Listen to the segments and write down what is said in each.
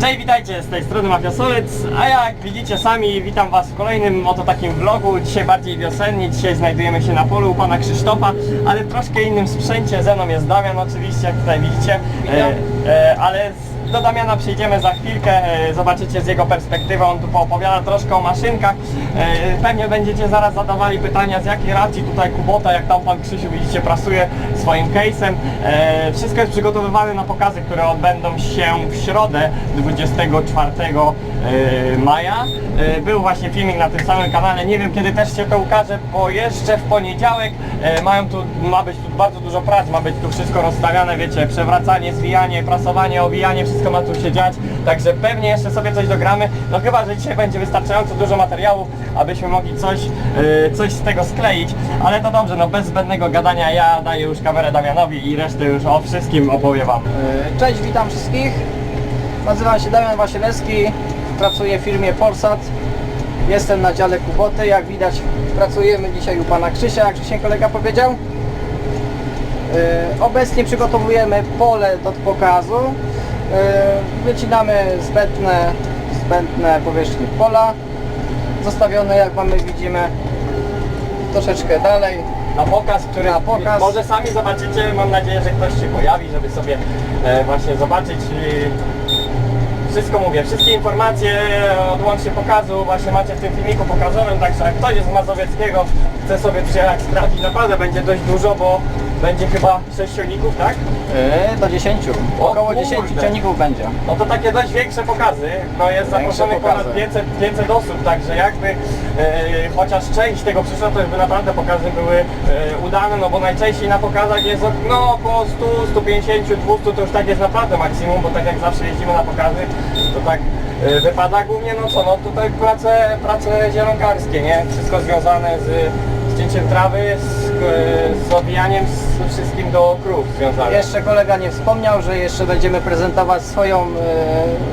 Cześć, witajcie, z tej strony Mafia Solec, a jak widzicie sami, witam was w kolejnym oto takim vlogu, dzisiaj bardziej wiosennie, dzisiaj znajdujemy się na polu u pana Krzysztofa, ale w troszkę innym sprzęcie, ze mną jest Damian oczywiście, jak tutaj widzicie, e, e, ale do Damiana przyjdziemy za chwilkę, e, zobaczycie z jego perspektywy, on tu poopowiada troszkę o maszynkach, e, pewnie będziecie zaraz zadawali pytania z jakiej racji tutaj Kubota, jak tam pan Krzysiu widzicie prasuje swoim case'em, e, wszystko jest przygotowywane na pokazy, które odbędą się w środę 24 e, maja. Był właśnie filmik na tym samym kanale, nie wiem kiedy też się to ukaże, bo jeszcze w poniedziałek mają tu, ma być tu bardzo dużo prac, ma być tu wszystko rozstawiane, wiecie, przewracanie, zwijanie, prasowanie, owijanie, wszystko ma tu się dziać, także pewnie jeszcze sobie coś dogramy, no chyba, że dzisiaj będzie wystarczająco dużo materiału, abyśmy mogli coś, e, coś z tego skleić, ale to dobrze, no bez zbędnego gadania ja daję już kamerę Damianowi i resztę już o wszystkim opowie wam. E, Cześć, witam wszystkich. Nazywam się Damian Wasilewski, pracuję w firmie Polsat. Jestem na dziale Kuboty, jak widać pracujemy dzisiaj u pana Krzysia, jak wcześniej kolega powiedział. E, Obecnie przygotowujemy pole do pokazu. E, Wycinamy zbędne, zbędne powierzchnie pola. Zostawione jak mamy widzimy troszeczkę dalej. na pokaz, który Na pokaz. może sami zobaczycie, mam nadzieję, że ktoś się pojawi, żeby sobie e, właśnie zobaczyć e, wszystko mówię, wszystkie informacje odłącznie pokazu właśnie macie w tym filmiku pokazowym, także jak ktoś jest z Mazowieckiego, chce sobie przyjechać sprawdzić, naprawdę będzie dość dużo, bo będzie chyba 6 silników, tak? E, Do 10. O Około kurde. 10 ciągników będzie. No to takie dość większe pokazy, no jest Większe zaproszonych pokazy. ponad 500, 500 osób, także jakby e, chociaż część tego przyszła, to by naprawdę pokazy były e, udane, no bo najczęściej na pokazach jest ok- no około 100, 150, 200, to już tak jest naprawdę maksimum, bo tak jak zawsze jeździmy na pokazy, to tak e, wypada głównie, no co, no tutaj prace, prace zielonkarskie, nie? Wszystko związane z cięciem trawy, z, z obijaniem, z wszystkim do krów związane. Jeszcze kolega nie wspomniał, że jeszcze będziemy prezentować swoją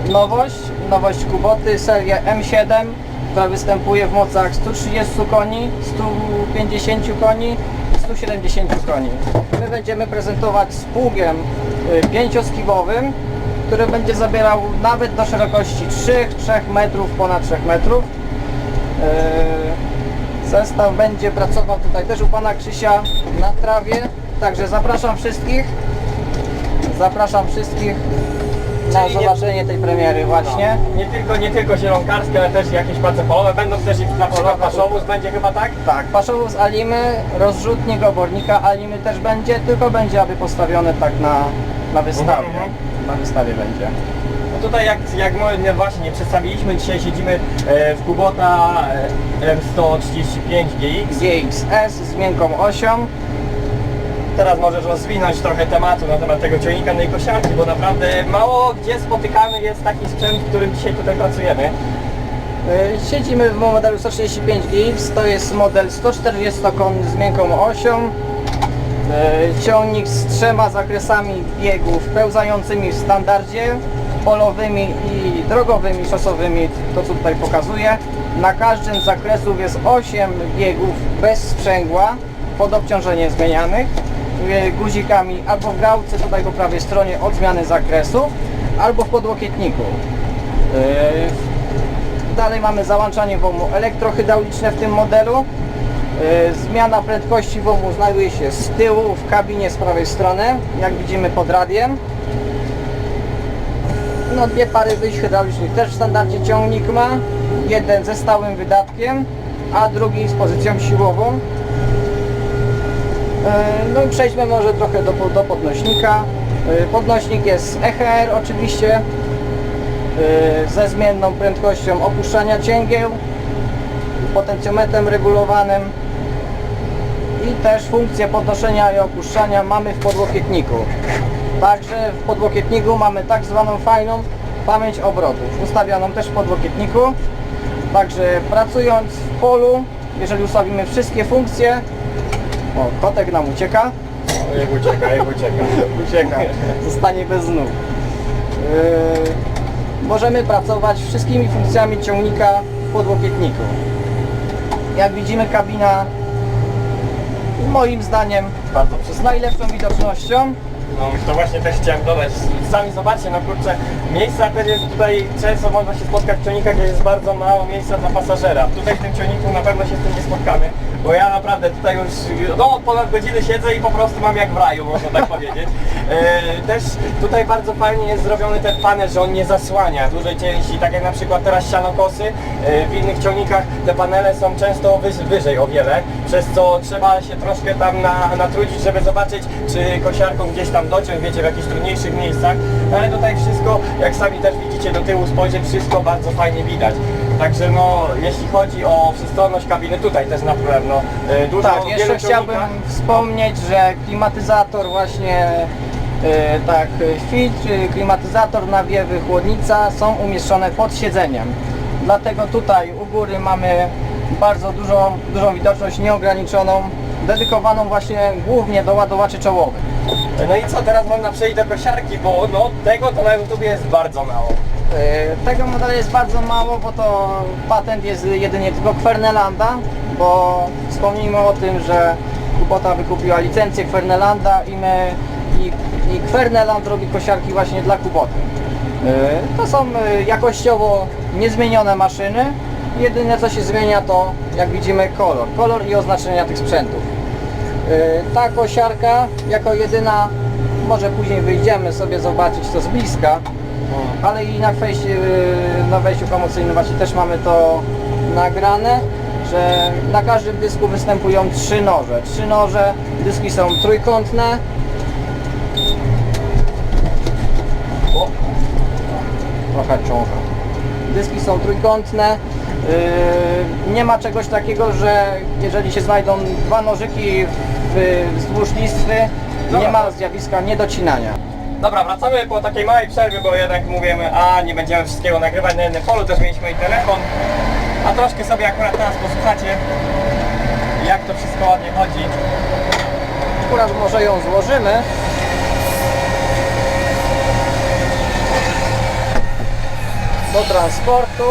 e, nowość, nowość Kuboty, serię M7, która występuje w mocach 130 koni, 150 koni i 170 koni. My będziemy prezentować z pługiem e, pięcioskiwowym, który będzie zabierał nawet do szerokości 3-3 metrów, ponad 3 metrów. E, Zestaw będzie pracował tutaj też u pana Krzysia na trawie, także zapraszam wszystkich. Zapraszam wszystkich na Czyli nie- zobaczenie tej premiery właśnie. No, nie, tylko, nie tylko zielonkarskie, ale też jakieś prace polowe. Będą też i na przykład paszowóz będzie chyba tak? Tak, paszowóz Alimy, rozrzutnik obornika Alimy też będzie, tylko będzie aby postawione tak na, na wystawie. Mhm, Na wystawie będzie. Tutaj jak, jak nie, właśnie nie przedstawiliśmy, dzisiaj siedzimy e, w Kubota e, M135 GX. GXS z miękką osią. Teraz możesz rozwinąć trochę tematu na temat tego ciągnika no i kosiarki, bo naprawdę mało gdzie spotykany jest taki sprzęt, w którym dzisiaj tutaj pracujemy. Y, Siedzimy w modelu 135 GX, to jest model 140 koni z miękką osią. Y, Ciągnik z trzema zakresami biegów pełzającymi w standardzie, polowymi i drogowymi, szosowymi, to co tutaj pokazuję. Na każdym z zakresów jest 8 biegów bez sprzęgła, pod obciążenie zmienianych, y, guzikami albo w gałce tutaj po prawej stronie od zmiany zakresu, albo w podłokietniku. Y, Dalej mamy załączanie WOMU elektrohydrauliczne w tym modelu. Yy, Zmiana prędkości WOMU znajduje się z tyłu w kabinie z prawej strony, jak widzimy pod radiem. No dwie pary wyjść hydraulicznych też w standardzie ciągnik ma. Jeden ze stałym wydatkiem, a drugi z pozycją siłową. Yy, No i przejdźmy może trochę do, do podnośnika. Yy, Podnośnik jest EHR oczywiście, yy, ze zmienną prędkością opuszczania cięgieł, potencjometrem regulowanym i też funkcję podnoszenia i opuszczania mamy w podłokietniku. Także w podłokietniku mamy tak zwaną fajną pamięć obrotów, ustawioną też w podłokietniku. Także pracując w polu, jeżeli ustawimy wszystkie funkcje, o kotek nam ucieka, O, jak ucieka, jak ucieka. ucieka, zostanie bez znów. Yy, możemy pracować wszystkimi funkcjami ciągnika w podłokietniku. Jak widzimy kabina moim zdaniem Bardzo z najlepszą widocznością No to właśnie też chciałem dodać. Sami zobaczcie, no kurczę, miejsca też jest tutaj, często można się spotkać w ciągnikach, gdzie jest bardzo mało miejsca dla pasażera. Tutaj w tym ciągniku na pewno się z tym nie spotkamy, bo ja naprawdę tutaj już no, ponad godziny siedzę i po prostu mam jak w raju, można tak powiedzieć. E, też tutaj bardzo fajnie jest zrobiony ten panel, że on nie zasłania dużej części, tak jak na przykład teraz sianokosy, e, w innych ciągnikach te panele są często wyż, wyżej o wiele, przez co trzeba się troszkę tam na, natrudzić, żeby zobaczyć, czy kosiarką gdzieś tam dociąć, wiecie, w jakichś trudniejszych miejscach, No, ale tutaj wszystko, jak sami też widzicie do tyłu spojrzeć, wszystko bardzo fajnie widać. Także no, jeśli chodzi o przystronność kabiny, tutaj też na pewno e, dużo Tak, jeszcze chciałbym wspomnieć, że klimatyzator właśnie e, tak, e, filtr, e, klimatyzator, nawiewy, chłodnica są umieszczone pod siedzeniem. Dlatego tutaj u góry mamy bardzo dużą, dużą widoczność nieograniczoną, dedykowaną właśnie głównie do ładowaczy czołowych. No i co, teraz można przejść do kosiarki, bo no, tego to na YouTube jest bardzo mało. E, Tego modelu jest bardzo mało, bo to patent jest jedynie tylko Kwernelanda, bo wspomnijmy o tym, że Kubota wykupiła licencję Kwernelanda i my i, i Kwerneland robi kosiarki właśnie dla Kuboty. E, To są e, jakościowo niezmienione maszyny. Jedyne co się zmienia to jak widzimy kolor, kolor i oznaczenia tych sprzętów. E, Ta kosiarka jako jedyna, może później wyjdziemy sobie zobaczyć to z bliska, ale i na wejściu, na wejściu promocyjnym właśnie też mamy to nagrane, że na każdym dysku występują trzy noże. Trzy noże, dyski są trójkątne. O, trochę czącha. Dyski są trójkątne. Yy, nie ma czegoś takiego, że jeżeli się znajdą dwa nożyki wzdłuż listwy, nie ma zjawiska niedocinania. Dobra, wracamy po takiej małej przerwie, bo jednak mówimy, a nie będziemy wszystkiego nagrywać na jednym polu, też mieliśmy i telefon. A troszkę sobie akurat teraz posłuchacie, jak to wszystko ładnie chodzi. Akurat może ją złożymy. Do transportu.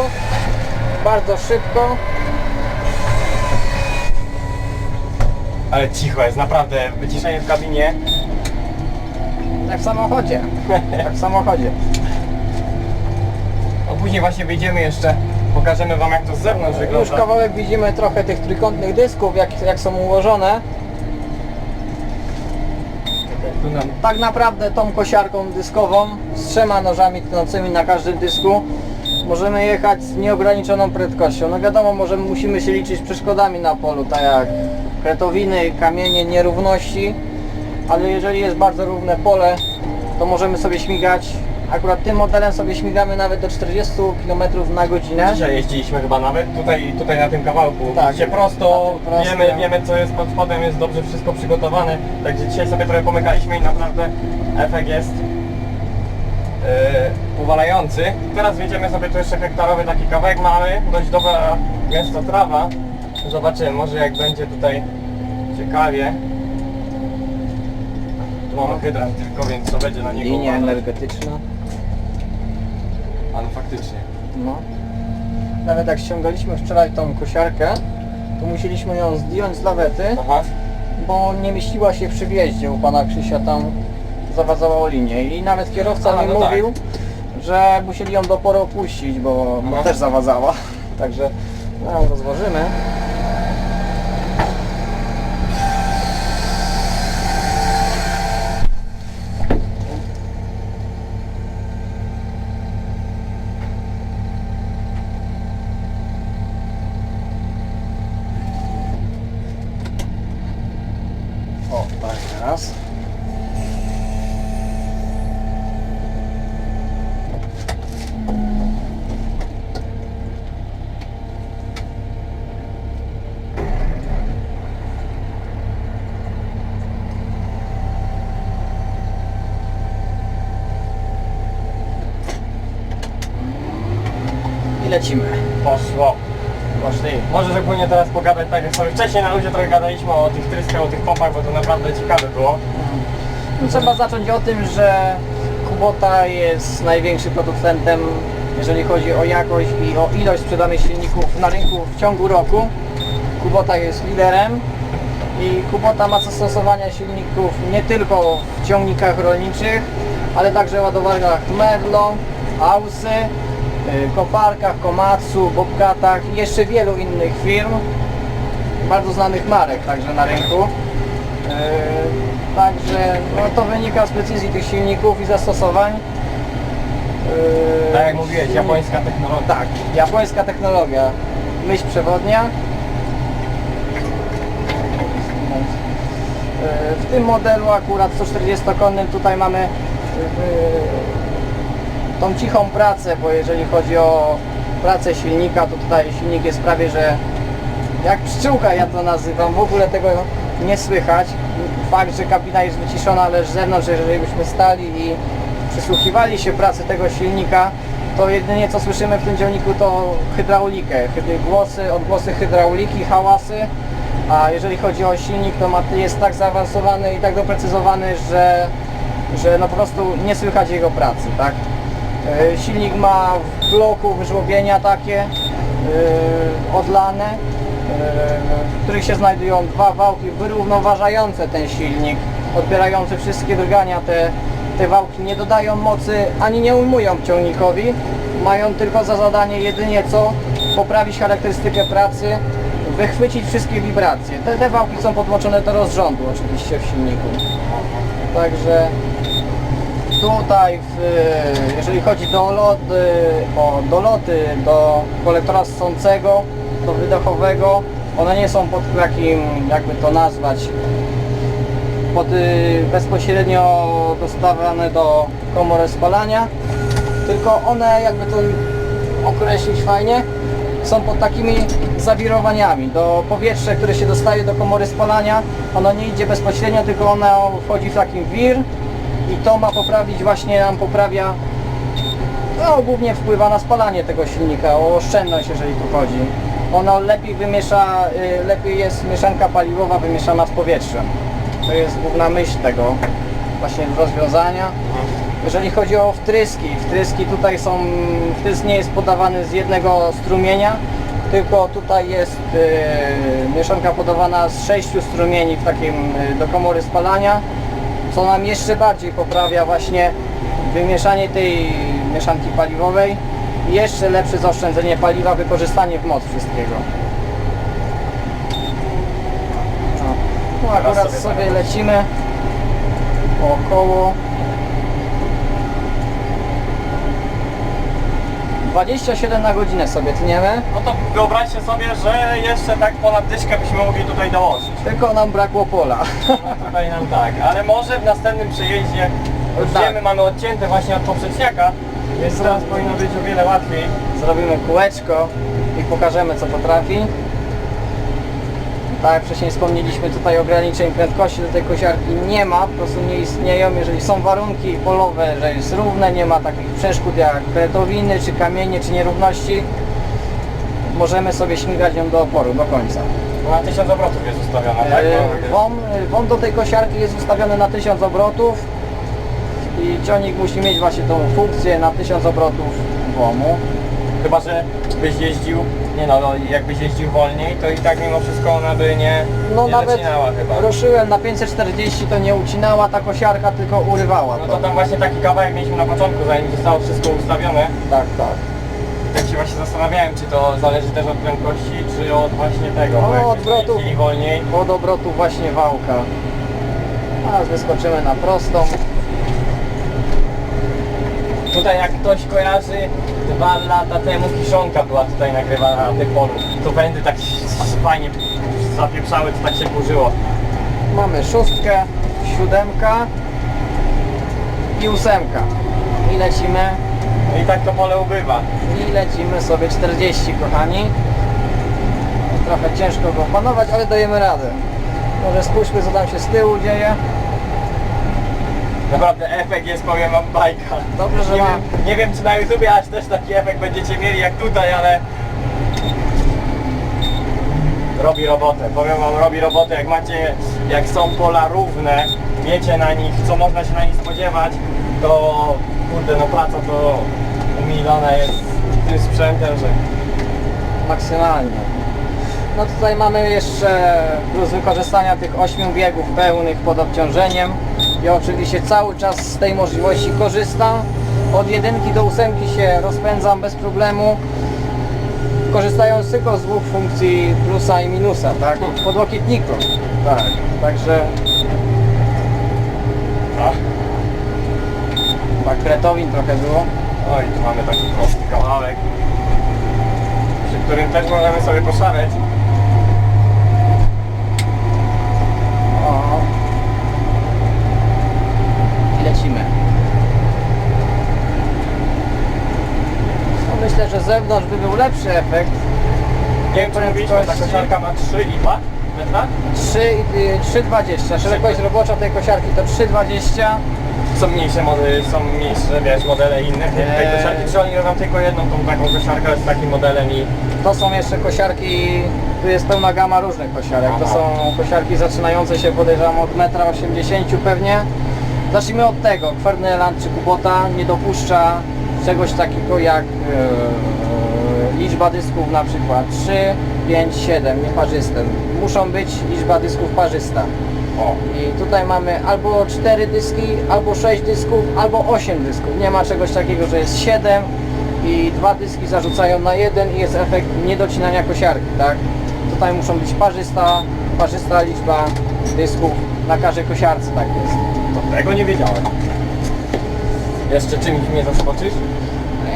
Bardzo szybko. Ale cicho jest, naprawdę, wyciszenie w kabinie. Jak w samochodzie. Jak w samochodzie. No później właśnie wyjdziemy jeszcze, pokażemy wam jak to z zewnątrz Już wygląda. kawałek widzimy trochę tych trójkątnych dysków, jak, jak są ułożone. Tu nam Tak naprawdę tą kosiarką dyskową z trzema nożami tknącymi na każdym dysku możemy jechać z nieograniczoną prędkością. No wiadomo, możemy, musimy się liczyć z przeszkodami na polu, tak jak kretowiny, kamienie, nierówności, ale jeżeli jest bardzo równe pole, to możemy sobie śmigać. Akurat tym modelem sobie śmigamy nawet do 40 km na godzinę. Dzisiaj jeździliśmy chyba nawet, tutaj, tutaj na tym kawałku. Tak, Widzicie, prosto, na tym prostym. wiemy, wiemy co jest pod spodem, jest dobrze wszystko przygotowane. Także dzisiaj sobie trochę pomykaliśmy i naprawdę efekt jest yy, uwalający. Teraz wjedziemy sobie tu jeszcze hektarowy taki kawałek mały, dość dobra gęsta trawa. Zobaczymy, może jak będzie tutaj ciekawie. Tu mamy hydrant tylko, więc to będzie na niego Linia uważać. energetyczna. Ale faktycznie. No. Nawet jak ściągaliśmy wczoraj tą kosiarkę, to musieliśmy ją zdjąć z lawety, Aha. bo nie mieściła się przy wjeździe u pana Krzysia tam zawadzała linię i nawet kierowca A, mi no tak. mówił, że musieli ją dopiero opuścić, bo, bo Aha. też zawadzała. Także no, ją rozłożymy. O, tak teraz. I lecimy. Poszło. Poszli. Może ogólnie teraz pogadać tak jak sobie wcześniej na ludzie trochę gadaliśmy o tych tryskach, o tych pompach, bo to naprawdę ciekawe było. No, trzeba zacząć o tym, że Kubota jest największym producentem, jeżeli chodzi o jakość i o ilość sprzedanych silników na rynku w ciągu roku. Kubota jest liderem. I Kubota ma zastosowania silników nie tylko w ciągnikach rolniczych, ale także ładowarkach Merlo, Ausy, koparkach, Komatsu, Bobcatach i jeszcze wielu innych firm, bardzo znanych marek także na rynku. Yy, Także no, to wynika z precyzji tych silników i zastosowań. Yy, Tak jak mówiłeś, japońska technologia. Tak, japońska technologia. Myśl przewodnia. Yy, W tym modelu akurat 140-konnym tutaj mamy tą cichą pracę, bo jeżeli chodzi o pracę silnika, to tutaj silnik jest prawie, że jak pszczółka ja to nazywam, w ogóle tego nie słychać. Fakt, że kabina jest wyciszona, ale z zewnątrz, jeżeli byśmy stali i przysłuchiwali się pracy tego silnika, to jedynie co słyszymy w tym dzielniku to hydraulikę, hyd- głosy, odgłosy hydrauliki, hałasy, a jeżeli chodzi o silnik, to jest tak zaawansowany i tak doprecyzowany, że, że no po prostu nie słychać jego pracy, tak? E, Silnik ma w bloku wyżłobienia takie e, odlane, e, w których się znajdują dwa wałki wyrównoważające ten silnik, odbierające wszystkie drgania. Te, te wałki nie dodają mocy ani nie ujmują ciągnikowi, mają tylko za zadanie jedynie co poprawić charakterystykę pracy, wychwycić wszystkie wibracje. Te, te wałki są podłączone do rozrządu oczywiście w silniku. Także Tutaj, w, jeżeli chodzi do loty, o doloty do kolektora ssącego, do wydechowego, one nie są pod takim, jakby to nazwać, pod, y, bezpośrednio dostawane do komory spalania, tylko one, jakby to określić fajnie, są pod takimi zawirowaniami. Do powietrze, które się dostaje do komory spalania, ono nie idzie bezpośrednio, tylko ono wchodzi w takim wir i to ma poprawić, właśnie nam poprawia, no głównie wpływa na spalanie tego silnika, o oszczędność jeżeli tu chodzi. Ono lepiej wymiesza, y, lepiej jest mieszanka paliwowa wymieszana z powietrzem. To jest główna myśl tego właśnie rozwiązania. Jeżeli chodzi o wtryski, wtryski tutaj są, wtrysk nie jest podawany z jednego strumienia, tylko tutaj jest y, mieszanka podawana z sześciu strumieni w takim y, do komory spalania, co nam jeszcze bardziej poprawia właśnie wymieszanie tej mieszanki paliwowej i jeszcze lepsze zaoszczędzenie paliwa, wykorzystanie w moc wszystkiego. No, akurat sobie sobie tak. lecimy około 27 na godzinę sobie tniemy, No to wyobraźcie sobie, że jeszcze tak ponad dyszkę byśmy mogli tutaj dołożyć. tylko nam brakło pola. Tutaj nam tak, ale może w następnym przejeździe już Tak. wiemy, mamy odcięte właśnie od poprzeczniaka, więc teraz powinno być o wiele łatwiej. Zrobimy kółeczko i pokażemy co potrafi. Tak jak wcześniej wspomnieliśmy, tutaj ograniczeń prędkości do tej kosiarki nie ma, po prostu nie istnieją. Jeżeli są warunki polowe, że jest równe, nie ma takich przeszkód jak krętowiny, czy kamienie, czy nierówności, możemy sobie śmigać ją do oporu, do końca. Na 1000 obrotów jest ustawiona, tak? E, WOM, WOM do tej kosiarki jest ustawiony na 1000 obrotów i ciągnik musi mieć właśnie tą funkcję na 1000 obrotów WOMu. Chyba, że byś jeździł, nie no, no, jakbyś jeździł wolniej, to i tak mimo wszystko ona by nie, No nie nawet zacinała chyba. ruszyłem na 540 to nie ucinała ta kosiarka, tylko urywała No to. to tam właśnie taki kawałek mieliśmy na początku, zanim zostało wszystko ustawione. Tak, tak. Tak się właśnie zastanawiałem, czy to zależy też od prędkości, czy od właśnie tego, No, bo jakbyśmy odwrotów. jeździli wolniej. Od obrotu właśnie wałka. Teraz wyskoczymy na prostą. Tutaj jak ktoś kojarzy, dwa lata temu kiszonka była tutaj nagrywana na tym polu. To wędy tak fajnie zapieprzały, to tak się kurzyło. Mamy szóstkę, siódemka i ósemka. I lecimy, i tak to pole ubywa. i lecimy sobie 40 kochani. Trochę ciężko go opanować, ale dajemy radę. Może spójrzmy co tam się z tyłu dzieje. Naprawdę efekt jest, powiem wam, bajka. Dobrze, że nie, ma- wiem, nie wiem czy na YouTubie aż też taki efekt będziecie mieli jak tutaj, ale robi robotę. Powiem wam, robi robotę. Jak macie, jak są pola równe, wiecie na nich, co można się na nich spodziewać, to kurde, no praca to umilona jest tym sprzętem, że Maksymalnie. No tutaj mamy jeszcze plus wykorzystania tych 8 biegów pełnych pod obciążeniem. Ja oczywiście cały czas z tej możliwości korzystam. Od jedynki do ósemki się rozpędzam bez problemu. Korzystając tylko z dwóch funkcji plusa i minusa, tak? Podłokietniku. Tak, także tak kretowin trochę było. Oj, tu mamy taki prosty kawałek, przy którym też możemy sobie poszaleć. O. I lecimy. No myślę, że z zewnątrz by był lepszy efekt. Nie wiem, czy mówiliśmy, ta koszarka ma 3 i 2 metra? 3 i- y, 3,20. Szerokość robocza tej kosiarki to 3,20. Są mniejsze modele, są mniejsze, wiesz, modele inne tej Eee. koszarki, czy oni robią tylko jedną tą taką koszarkę z takim modelem i... To są jeszcze kosiarki, tu jest pełna gama różnych kosiarek. To są kosiarki zaczynające się podejrzewam od 1,80 m pewnie. Zacznijmy od tego. Kwerneland czy Kubota nie dopuszcza czegoś takiego jak e, liczba dysków na przykład 3, 5, 7 nieparzyste. Muszą być liczba dysków parzysta. O, I tutaj mamy albo 4 dyski, albo 6 dysków, albo 8 dysków. Nie ma czegoś takiego, że jest 7 i dwa dyski zarzucają na jeden i jest efekt niedocinania kosiarki, tak? Tutaj muszą być parzysta, parzysta liczba dysków na każdej kosiarce, tak jest. to tego nie wiedziałem. Jeszcze czymś mnie zaskoczysz?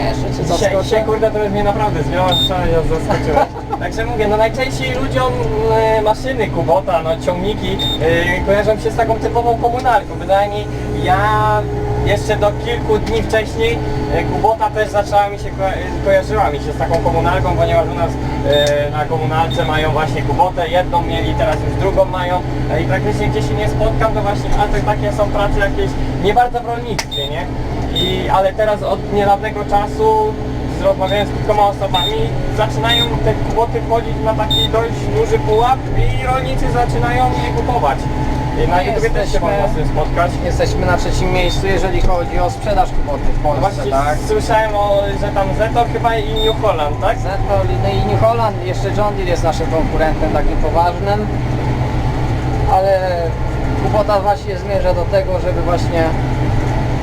Jeszcze cię Dzisiaj, zaskoczę. dzisiaj kurde to już mnie naprawdę zmiała ja zaskoczyłeś. Także mówię, no najczęściej ludziom e, maszyny Kubota, no ciągniki e, kojarzą się z taką typową komunalką. Bynajmniej ja jeszcze do kilku dni wcześniej e, Kubota też zaczęła mi się, ko kojarzyła mi się z taką komunalką, ponieważ u nas e, na komunalce mają właśnie Kubotę, jedną mieli, teraz już drugą mają e, i praktycznie gdzie się nie spotkam, to właśnie a to takie są prace jakieś nie bardzo w rolnictwie, nie? I, ale teraz od niedawnego czasu rozmawiając z kilkoma osobami zaczynają te kwoty wchodzić na taki dość duży pułap i rolnicy zaczynają je kupować. I Na YouTube też się można z tym spotkać. Jesteśmy na trzecim miejscu, jeżeli chodzi o sprzedaż kuboty w Polsce, Właśnie tak? słyszałem, o, że tam Zetor chyba i New Holland, tak? Zetro, no i New Holland, jeszcze John Deere jest naszym konkurentem takim poważnym, ale Kubota właśnie zmierza do tego, żeby właśnie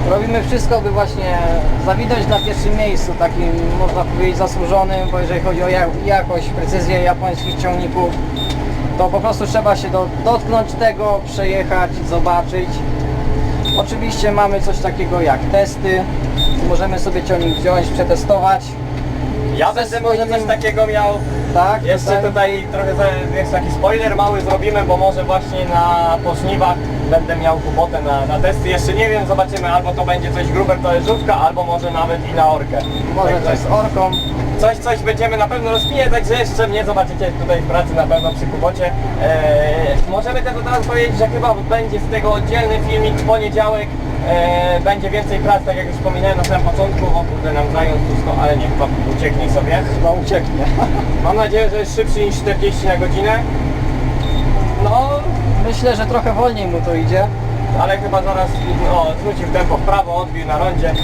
robimy wszystko, by właśnie zawinąć na pierwszym miejscu, takim można powiedzieć zasłużonym, bo jeżeli chodzi o ja- jakość, precyzję japońskich ciągników, to po prostu trzeba się do, dotknąć tego, przejechać, zobaczyć. Oczywiście mamy coś takiego jak testy, możemy sobie ciągnik wziąć, przetestować, Ja będę może coś takiego miał tak? Jeszcze tutaj- tutaj trochę za- jest taki spoiler mały zrobimy, bo może właśnie na pożniwach będę miał kubotę na, na testy. Jeszcze nie wiem, zobaczymy, albo to będzie coś gruber talerzówka, albo może nawet i na orkę. Może Także coś z orką. coś, coś będziemy na pewno rozpijać, także jeszcze mnie zobaczycie tutaj w pracy na pewno przy kubocie. Eee, możemy też od razu powiedzieć, że chyba będzie z tego oddzielny filmik w poniedziałek. Eee, będzie więcej pracy, tak jak już wspominałem na samym początku. O kurde, nam zając wszystko, ale nie, chyba ucieknie sobie. Chyba ucieknie. Mam nadzieję, że jest szybszy niż 40 na godzinę. No, Myślę, że trochę wolniej mu to idzie. ale chyba zaraz o, zwrócił tempo w prawo, odbił na rondzie. E,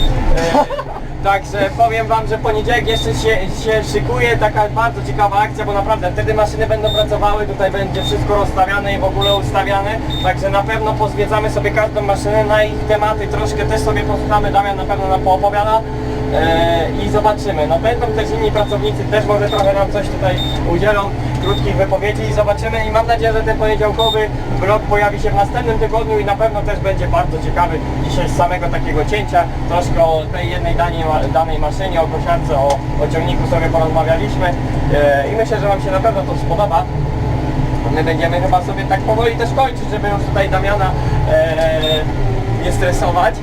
Także powiem Wam, że poniedziałek jeszcze się, się szykuje taka bardzo ciekawa akcja, bo naprawdę wtedy maszyny będą pracowały, tutaj będzie wszystko rozstawiane i w ogóle ustawiane. Także na pewno pozwiedzamy sobie każdą maszynę, na ich tematy troszkę też sobie posłuchamy, Damian na pewno nam poopowiada. E, I zobaczymy. No będą też inni pracownicy, też może trochę nam coś tutaj udzielą krótkich wypowiedzi i zobaczymy i mam nadzieję, że ten poniedziałkowy vlog pojawi się w następnym tygodniu i na pewno też będzie bardzo ciekawy dzisiaj z samego takiego cięcia, troszkę o tej jednej danej, danej maszynie, o kosiarce, o, o ciągniku sobie porozmawialiśmy e, i myślę, że Wam się na pewno to spodoba. My będziemy chyba sobie tak powoli też kończyć, żeby już tutaj Damiana e, nie stresować.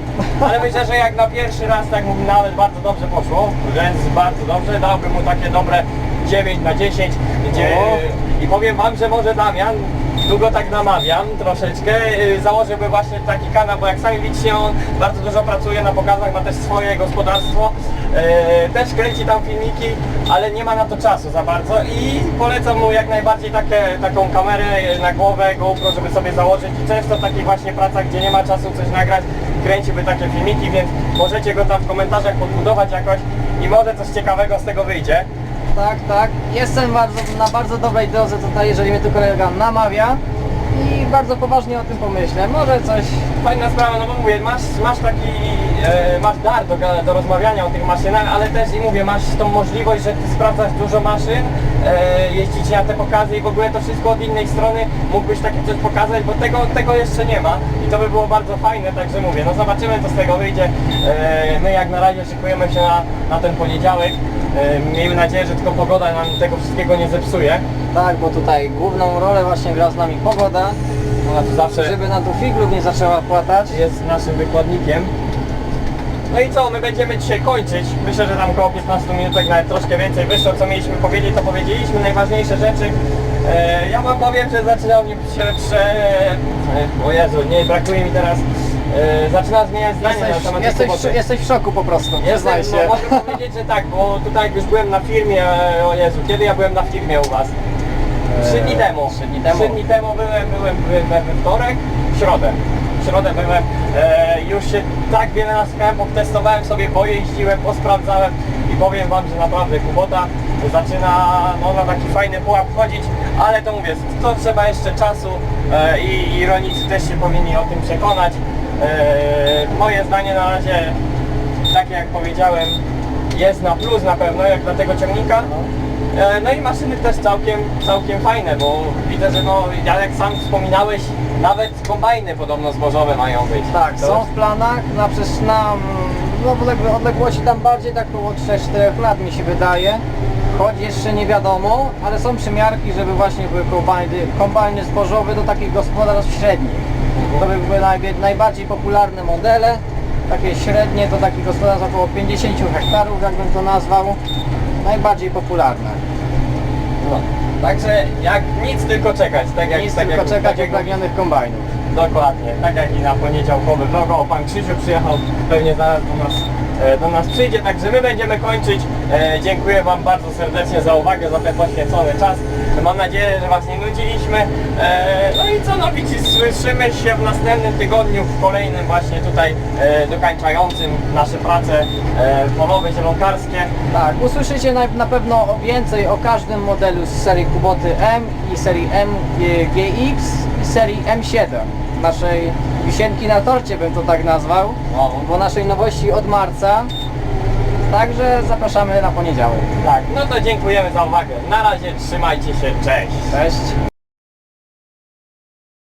Ale myślę, że jak na pierwszy raz, tak mówię, nawet bardzo dobrze poszło, więc bardzo dobrze, dałbym mu takie dobre 9 na 10. Gdzie, I powiem Wam, że może Damian, długo tak namawiam troszeczkę, y, założyłby właśnie taki kanał, bo jak sami widzicie, on bardzo dużo pracuje na pokazach, ma też swoje gospodarstwo, też kręci tam filmiki, ale nie ma na to czasu za bardzo i polecam mu jak najbardziej takie, taką kamerę na głowę, GoPro, żeby sobie założyć i często w takich właśnie pracach, gdzie nie ma czasu coś nagrać, kręciłby takie filmiki, więc możecie go tam w komentarzach podbudować jakoś i może coś ciekawego z tego wyjdzie. tak, tak. Jestem bardzo, na bardzo dobrej drodze tutaj, jeżeli mnie tu kolega namawia. I bardzo poważnie o tym pomyślę. Może coś Fajna sprawa, no bo mówię, masz, masz taki, e, masz dar do, do rozmawiania o tych maszynach, ale też i mówię, masz tą możliwość, że ty sprawdzasz dużo maszyn, e, jeździć na te pokazy i w ogóle to wszystko od innej strony mógłbyś takie coś pokazać, bo tego, tego jeszcze nie ma i to by było bardzo fajne, także mówię, no zobaczymy co z tego wyjdzie. E, my jak na razie szykujemy się na, na ten poniedziałek. E, miejmy nadzieję, że tylko pogoda nam tego wszystkiego nie zepsuje. Tak, bo tutaj główną rolę właśnie gra z nami pogoda, Ona tu zawsze żeby na tu figlów nie zaczęła płatać. jest naszym wykładnikiem. No i co, my będziemy dzisiaj kończyć. Myślę, że tam około 15 minutek, nawet troszkę więcej wyszło, co mieliśmy powiedzieć, to powiedzieliśmy, najważniejsze rzeczy. E, ja wam powiem, że zaczynał mnie się prze... E, o Jezu, nie, brakuje mi teraz... E, zaczyna zmieniać zdanie na Jesteś, temat jesteś, w, jesteś w szoku po prostu, Jestem, przyznaj się. no, mogę powiedzieć, że tak, bo tutaj jak już byłem na firmie, e, o Jezu, kiedy ja byłem na firmie u was? Trzy dni temu. Trzy dni temu. Trzy dni temu byłem, byłem, byłem we wtorek, w środę. W środę byłem, e, już się tak wiele naskałem, potestowałem sobie, pojeździłem, posprawdzałem i powiem wam, że naprawdę Kubota zaczyna no, na taki fajny pułap wchodzić, ale to mówię, to trzeba jeszcze czasu e, i, i rolnicy też się powinni o tym przekonać. E, moje zdanie na razie, tak jak powiedziałem, jest na plus na pewno, jak dla tego ciągnika. E, No i maszyny też całkiem, całkiem fajne, bo widzę, że no, jak sam wspominałeś, nawet kombajny podobno zbożowe mają być. Tak, są w planach na przecież na no, w odległe- odległości tam bardziej tak około 3-4 lat mi się wydaje. Choć jeszcze nie wiadomo, ale są przymiarki, żeby właśnie były kombajny, kombajny zbożowe do takich gospodarstw średnich. To by były najbardziej popularne modele. Takie średnie to takich gospodarstw około 50 hektarów, jakbym to nazwał. Najbardziej popularne. No. Także jak nic tylko czekać, tak jak Nic tak tylko jak, czekać tak jak upragnionych kombajnów. Dokładnie, tak jak i na poniedziałkowy vlog. O, pan Krzysiu przyjechał, pewnie zaraz do nas, e, do nas przyjdzie, także my będziemy kończyć. E, dziękuję Wam bardzo serdecznie za uwagę, za ten poświęcony czas. Mam nadzieję, że Was nie nudziliśmy. E, no i co, no widzicie, słyszymy się w następnym tygodniu, w kolejnym właśnie tutaj dokańczającym nasze prace polowe, zielonkarskie. Tak, usłyszycie na, pewno więcej o każdym modelu z serii Kuboty M i serii MGX i serii M7. Naszej wisienki na torcie bym to tak nazwał, No, bo naszej nowości od marca. Także zapraszamy na poniedziałek. tak, no to dziękujemy za uwagę. Na razie, trzymajcie się, cześć. Cześć.